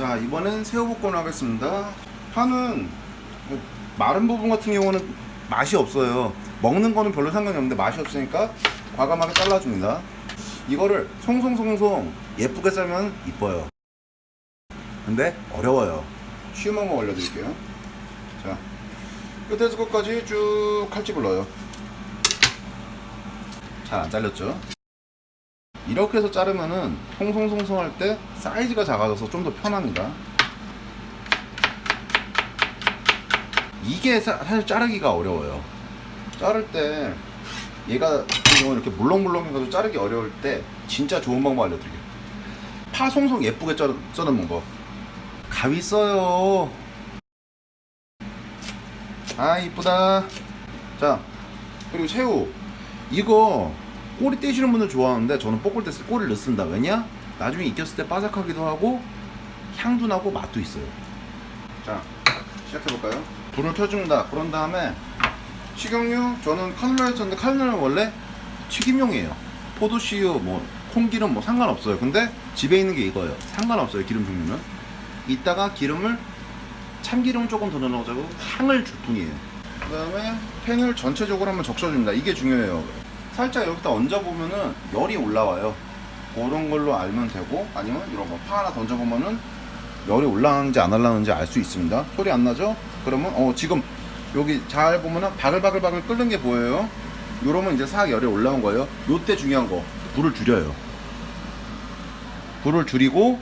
자 이번엔 새우 볶음을 하겠습니다. 파는 뭐 마른 부분 같은 경우는 맛이 없어요. 먹는 거는 별로 상관이 없는데 맛이 없으니까 과감하게 잘라줍니다. 이거를 송송송송 예쁘게 썰면 이뻐요. 근데 어려워요. 쉬운 방법 알려드릴게요. 자 끝에서 끝까지 쭉 칼집을 넣어요. 잘 안 잘렸죠 이렇게 해서 자르면은 송송송송 할 때 사이즈가 작아져서 좀 더 편합니다. 이게 사, 사실 자르기가 어려워요. 자를 때 얘가 이렇게 물렁물렁해가지고 자르기 어려울 때 진짜 좋은 방법 알려드릴게요. 파 송송 예쁘게 자르, 자르는 방법. 가위 써요. 아 이쁘다. 자 그리고 새우 이거 꼬리 떼시는 분들 좋아하는데 저는 볶을 때 꼬리를 넣습니다. 왜냐? 나중에 익혔을 때 바삭하기도 하고 향도 나고 맛도 있어요. 자, 시작해볼까요? 불을 켜줍니다. 그런 다음에 식용유 저는 카놀라에 썼는데 카놀라는 원래 튀김용이에요. 포도씨유, 뭐 콩기름 뭐 상관없어요. 근데 집에 있는 게 이거예요. 상관없어요. 기름 종류는. 이따가 기름을 참기름 조금 더 넣어가지고 향을 줄 뿐이에요. 그 다음에 팬을 전체적으로 한번 적셔줍니다. 이게 중요해요. 살짝 여기다 얹어보면은 열이 올라와요. 그런 걸로 알면 되고 아니면 이런 거 파 하나 던져보면은 열이 올라가는지 안 올라가는지 알 수 있습니다. 소리 안 나죠? 그러면 어 지금 여기 잘 보면은 바글바글바글 끓는 게 보여요. 이러면 이제 싹 열이 올라온 거예요. 요때 중요한 거 불을 줄여요. 불을 줄이고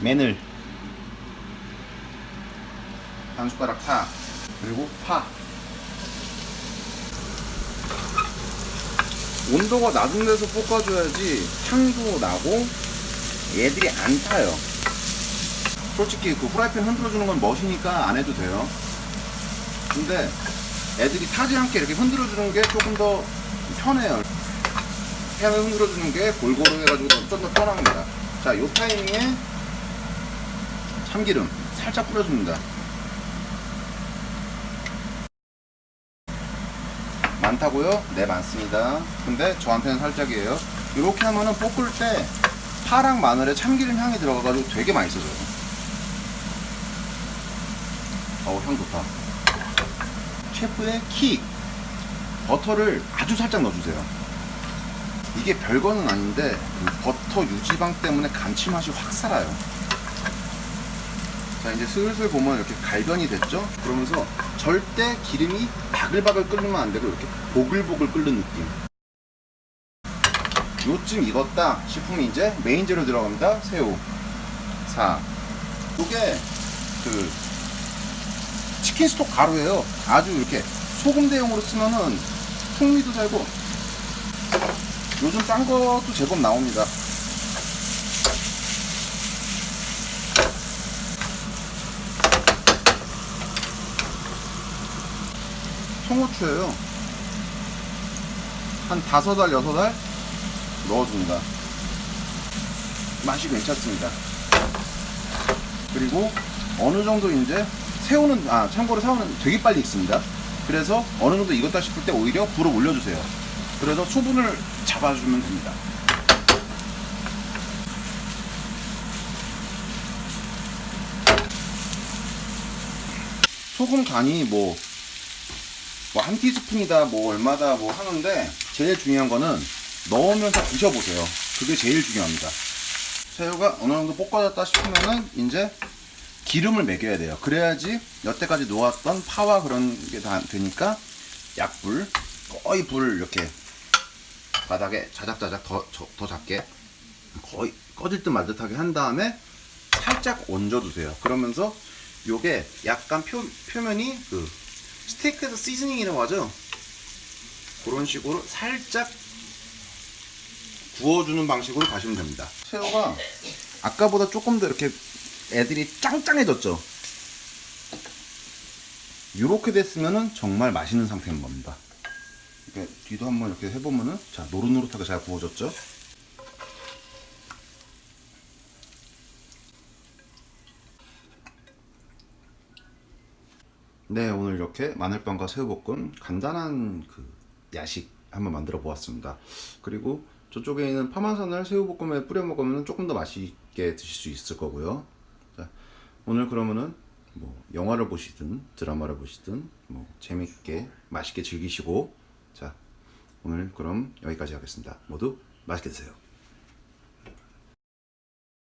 마늘 한 숟가락 파 그리고 파 온도가 낮은 데서 볶아줘야지 향도 나고 얘들이 안 타요. 솔직히 그 후라이팬 흔들어주는 건 멋이니까 안 해도 돼요. 근데 애들이 타지 않게 이렇게 흔들어주는 게 조금 더 편해요. 팬을 흔들어주는 게 골고루 해가지고 좀 더 편합니다. 자 요 타이밍에 참기름 살짝 뿌려줍니다 많다고요? 네 많습니다. 근데 저한테는 살짝이에요. 이렇게 하면은 볶을 때 파랑 마늘에 참기름 향이 들어가가지고 되게 맛있어져요. 어우 향 좋다. 셰프의 키. 버터를 아주 살짝 넣어주세요. 이게 별거는 아닌데 그 버터 유지방 때문에 감칠맛이 확 살아요 자 이제 슬슬 보면 이렇게 갈변이 됐죠? 그러면서 절대 기름이 바글바글 끓으면 안 되고 이렇게 보글보글 끓는 느낌. 요쯤 익었다 싶으면 이제 메인 재료 들어갑니다. 새우. 4 요게 그 치킨 스톡 가루예요. 아주 이렇게 소금 대용으로 쓰면은 풍미도 살고 요즘 싼 것도 제법 나옵니다 송어추예요. 한 다섯 알, 여섯 알 넣어줍니다. 맛이 괜찮습니다. 그리고 어느 정도 이제 새우는 아 참고로 새우는 되게 빨리 익습니다. 그래서 어느 정도 익었다 싶을 때 오히려 불을 올려주세요. 그래서 수분을 잡아주면 됩니다. 소금 간이 뭐 뭐 한 티스푼이다 뭐 얼마다 뭐 하는데 제일 중요한 거는 넣으면서 드셔보세요. 그게 제일 중요합니다. 새우가 어느 정도 볶아졌다 싶으면은 이제 기름을 먹여야 돼요. 그래야지 여태까지 놓았던 파와 그런 게 다 되니까 약불 거의 불을 이렇게 바닥에 자작자작 더, 저- 더 작게 거의 꺼질 듯 말 듯하게 한 다음에 살짝 얹어주세요. 그러면서 요게 약간 표, 표면이 그 스테이크에서 시즈닝이라고 하죠. 그런 식으로 살짝 구워주는 방식으로 가시면 됩니다. 새우가 아까보다 조금 더 이렇게 애들이 짱짱해졌죠. 이렇게 됐으면은 정말 맛있는 상태인 겁니다. 이렇게 뒤도 한번 이렇게 해보면은 자 노릇노릇하게 잘 구워졌죠. 네, 오늘 이렇게 마늘빵과 새우볶음 간단한 그 야식 한번 만들어 보았습니다. 그리고 저쪽에 있는 파마산을 새우볶음에 뿌려 먹으면 조금 더 맛있게 드실 수 있을 거고요. 자, 오늘 그러면은 뭐 영화를 보시든 드라마를 보시든 뭐 재밌게 맛있게 즐기시고 자 오늘 그럼 여기까지 하겠습니다. 모두 맛있게 드세요.